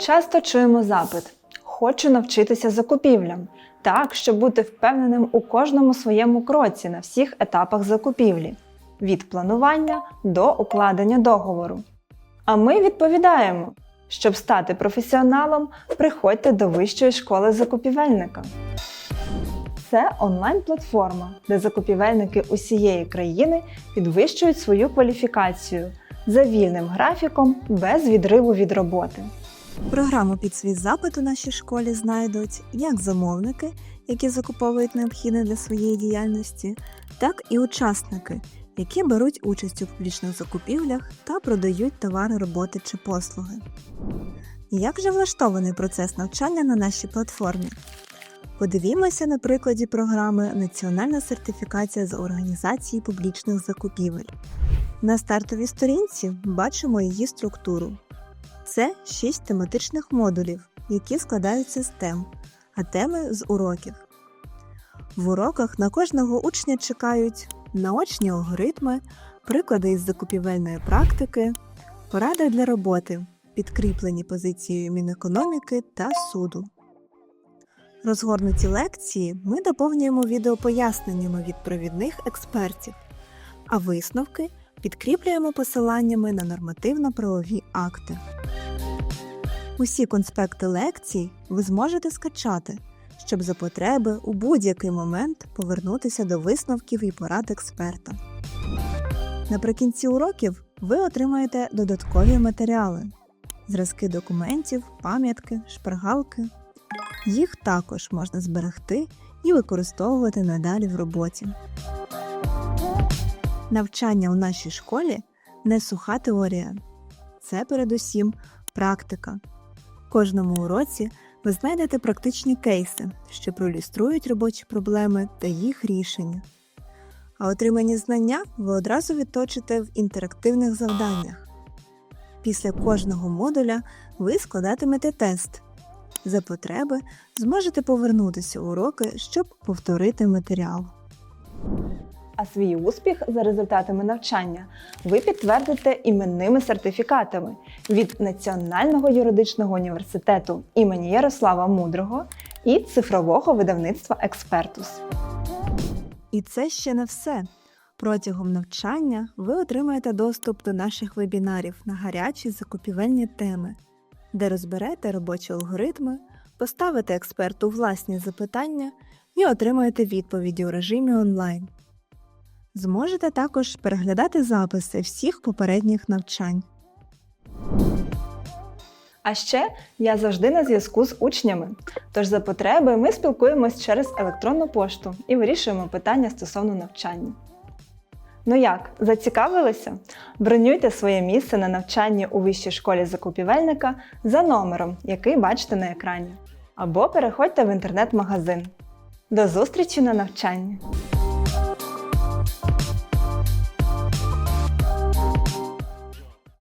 Часто чуємо запит: хочу навчитися закупівлям, так, щоб бути впевненим у кожному своєму кроці на всіх етапах закупівлі від планування до укладення договору. А ми відповідаємо: щоб стати професіоналом, приходьте до Вищої школи закупівельника. Це онлайн-платформа, де закупівельники усієї країни підвищують свою кваліфікацію за вільним графіком без відриву від роботи. Програму під свій запит у нашій школі знайдуть як замовники, які закуповують необхідне для своєї діяльності, так і учасники, які беруть участь у публічних закупівлях та продають товари, роботи чи послуги. Як же влаштований процес навчання на нашій платформі? Подивімося на прикладі програми Національна сертифікація з організації публічних закупівель. На стартовій сторінці бачимо її структуру. Це шість тематичних модулів, які складаються з тем, а теми з уроків. В уроках на кожного учня чекають наочні алгоритми, приклади із закупівельної практики, поради для роботи, підкріплені позицією Мінекономіки та суду. Розгорнуті лекції ми доповнюємо відеопоясненнями від провідних експертів, а висновки підкріплюємо посиланнями на нормативно-правові акти. Усі конспекти лекцій ви зможете скачати, щоб за потреби у будь-який момент повернутися до висновків і порад експерта. Наприкінці уроків ви отримаєте додаткові матеріали, зразки документів, пам'ятки, шпаргалки. Їх також можна зберегти і використовувати надалі в роботі. Навчання у нашій школі не суха теорія, це передусім практика. Кожному уроці ви знайдете практичні кейси, що проілюструють робочі проблеми та їх рішення. А отримані знання ви одразу відточите в інтерактивних завданнях. Після кожного модуля ви складатимете тест. За потреби зможете повернутися у уроки, щоб повторити матеріал. А свій успіх за результатами навчання ви підтвердите іменними сертифікатами від Національного юридичного університету імені Ярослава Мудрого і цифрового видавництва Експертус. І це ще не все. Протягом навчання ви отримаєте доступ до наших вебінарів на гарячі закупівельні теми, де розберете робочі алгоритми, поставите експерту власні запитання і отримаєте відповіді у режимі онлайн. Зможете також переглядати записи всіх попередніх навчань. А ще я завжди на зв'язку з учнями. Тож за потреби ми спілкуємось через електронну пошту і вирішуємо питання стосовно навчання. Ну як, зацікавилися? Бронюйте своє місце на навчанні у вищій школі закупівельника за номером, який бачите на екрані. Або переходьте в інтернет-магазин. До зустрічі на навчанні!